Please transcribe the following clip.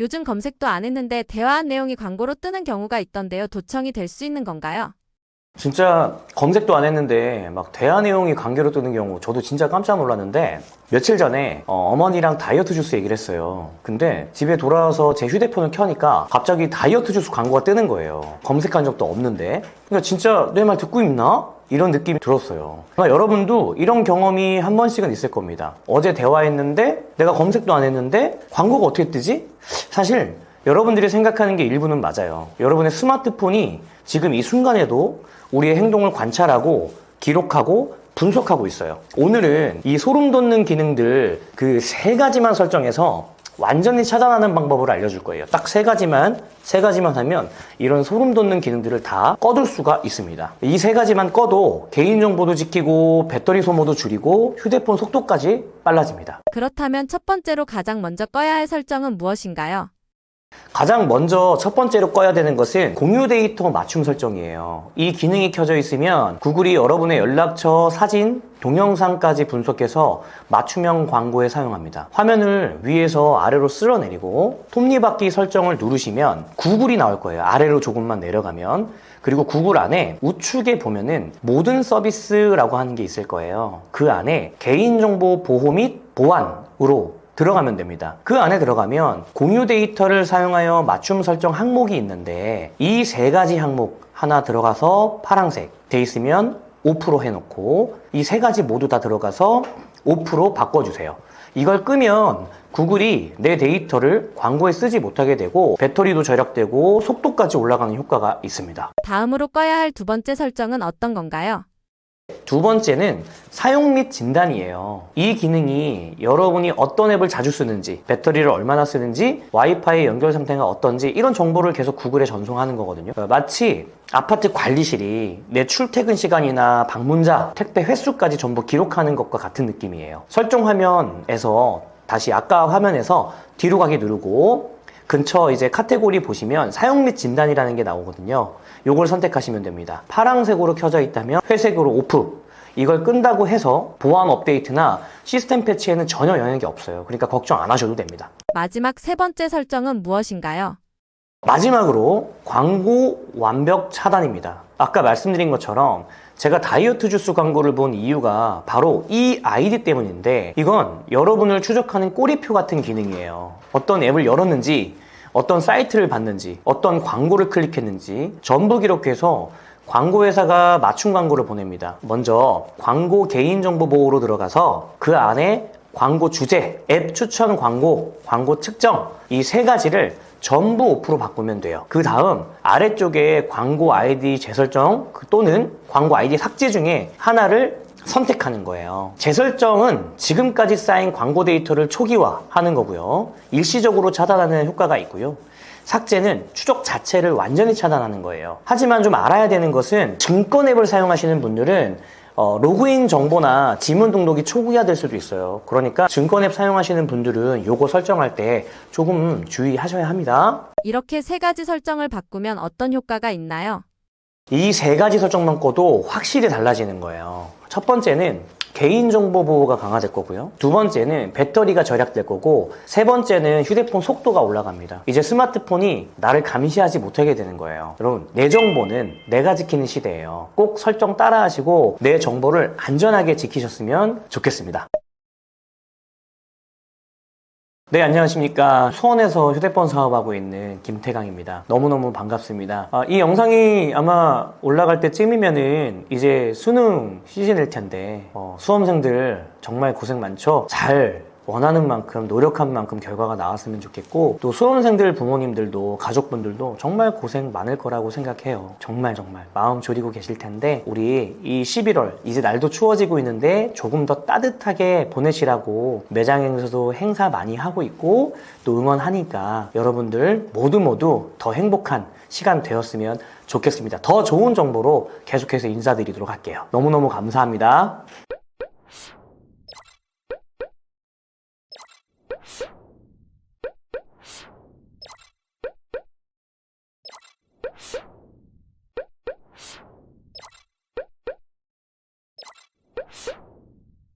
요즘 검색도 안 했는데 대화한 내용이 광고로 뜨는 경우가 있던데요. 도청이 될 수 있는 건가요? 진짜 검색도 안 했는데 막 대화 내용이 관계로 뜨는 경우 저도 진짜 깜짝 놀랐는데 며칠 전에 어, 머니랑 다이어트 주스 얘기를 했어요. 근데 집에 돌아와서 제 휴대폰을 켜니까 갑자기 다이어트 주스 광고가 뜨는 거예요. 검색한 적도 없는데 그러니까 진짜 내 말 듣고 있나? 이런 느낌이 들었어요. 여러분도 이런 경험이 한 번씩은 있을 겁니다. 어제 대화했는데 내가 검색도 안 했는데 광고가 어떻게 뜨지? 사실 여러분들이 생각하는 게 일부는 맞아요. 여러분의 스마트폰이 지금 이 순간에도 우리의 행동을 관찰하고 기록하고 분석하고 있어요. 오늘은 이 소름 돋는 기능들 그 세 가지만 설정해서 완전히 차단하는 방법을 알려줄 거예요. 딱 세 가지만, 세 가지만 하면 이런 소름 돋는 기능들을 다 꺼둘 수가 있습니다. 이 세 가지만 꺼도 개인정보도 지키고 배터리 소모도 줄이고 휴대폰 속도까지 빨라집니다. 그렇다면 첫 번째로 가장 먼저 꺼야 할 설정은 무엇인가요? 가장 먼저 첫 번째로 꺼야 되는 것은 공유 데이터 맞춤 설정이에요. 이 기능이 켜져 있으면 구글이 여러분의 연락처, 사진, 동영상까지 분석해서 맞춤형 광고에 사용합니다. 화면을 위에서 아래로 쓸어내리고 톱니바퀴 설정을 누르시면 구글이 나올 거예요. 아래로 조금만 내려가면. 그리고 구글 안에 우측에 보면은 모든 서비스라고 하는 게 있을 거예요. 그 안에 개인정보 보호 및 보안으로 들어가면 됩니다. 그 안에 들어가면 공유 데이터를 사용하여 맞춤 설정 항목이 있는데 이 세 가지 항목 하나 들어가서 파랑색 돼 있으면 5% 해놓고 이 세 가지 모두 다 들어가서 5% 바꿔주세요. 이걸 끄면 구글이 내 데이터를 광고에 쓰지 못하게 되고 배터리도 절약되고 속도까지 올라가는 효과가 있습니다. 다음으로 꺼야 할 두 번째 설정은 어떤 건가요? 두 번째는 사용 및 진단이에요. 이 기능이 여러분이 어떤 앱을 자주 쓰는지, 배터리를 얼마나 쓰는지, 와이파이 연결 상태가 어떤지 이런 정보를 계속 구글에 전송하는 거거든요. 어, 마치 아파트 관리실이 내 출퇴근 시간이나 방문자, 택배 횟수까지 전부 기록하는 것과 같은 느낌이에요. 설정 화면에서 다시 아까 화면에서 뒤로 가기 누르고 근처 이제 카테고리 보시면 사용 및 진단이라는 게 나오거든요. 요걸 선택하시면 됩니다. 파랑색으로 켜져 있다면 회색으로 오프. 이걸 끈다고 해서 보안 업데이트나 시스템 패치에는 전혀 영향이 없어요. 그러니까 걱정 안 하셔도 됩니다. 마지막 세 번째 설정은 무엇인가요? 마지막으로 광고 완벽 차단입니다. 아까 말씀드린 것처럼 제가 다이어트 주스 광고를 본 이유가 바로 이 아이디 때문인데 이건 여러분을 추적하는 꼬리표 같은 기능이에요. 어떤 앱을 열었는지, 어떤 사이트를 봤는지, 어떤 광고를 클릭했는지 전부 기록해서 광고 회사가 맞춤 광고를 보냅니다. 먼저 광고 개인정보 보호로 들어가서 그 안에 광고 주제, 앱 추천 광고, 광고 측정 이 세 가지를 전부 5% 바꾸면 돼요. 그 다음 아래쪽에 광고 아이디 재설정 그 또는 광고 아이디 삭제 중에 하나를 선택하는 거예요. 재설정은 지금까지 쌓인 광고 데이터를 초기화하는 거고요. 일시적으로 차단하는 효과가 있고요. 삭제는 추적 자체를 완전히 차단하는 거예요. 하지만 좀 알아야 되는 것은 증권 앱을 사용하시는 분들은 어, 로그인 정보나 지문 등록이 초기화될 수도 있어요. 그러니까 증권 앱 사용하시는 분들은 요거 설정할 때 조금 주의하셔야 합니다. 이렇게 세 가지 설정을 바꾸면 어떤 효과가 있나요? 이 세 가지 설정만 꺼도 확실히 달라지는 거예요. 첫 번째는 개인정보 보호가 강화될 거고요. 두 번째는 배터리가 절약될 거고, 세 번째는 휴대폰 속도가 올라갑니다. 이제 스마트폰이 나를 감시하지 못하게 되는 거예요. 여러분, 내 정보는 내가 지키는 시대예요. 꼭 설정 따라 하시고, 내 정보를 안전하게 지키셨으면 좋겠습니다. 네, 안녕하십니까. 수원에서 휴대폰 사업하고 있는 김태강입니다. 너무너무 반갑습니다. 아, 이 영상이 아마 올라갈 때쯤이면은 이제 수능 시즌일 텐데, 어, 수험생들 정말 고생 많죠? 잘 원하는 만큼 노력한 만큼 결과가 나왔으면 좋겠고 또 수험생들 부모님들도 가족분들도 정말 고생 많을 거라고 생각해요. 정말 정말. 마음 졸이고 계실 텐데 우리 이 11월 이제 날도 추워지고 있는데 조금 더 따뜻하게 보내시라고 매장에서도 행사 많이 하고 있고 또 응원하니까 여러분들 모두 모두 더 행복한 시간 되었으면 좋겠습니다. 더 좋은 정보로 계속해서 인사드리도록 할게요. 너무너무 감사합니다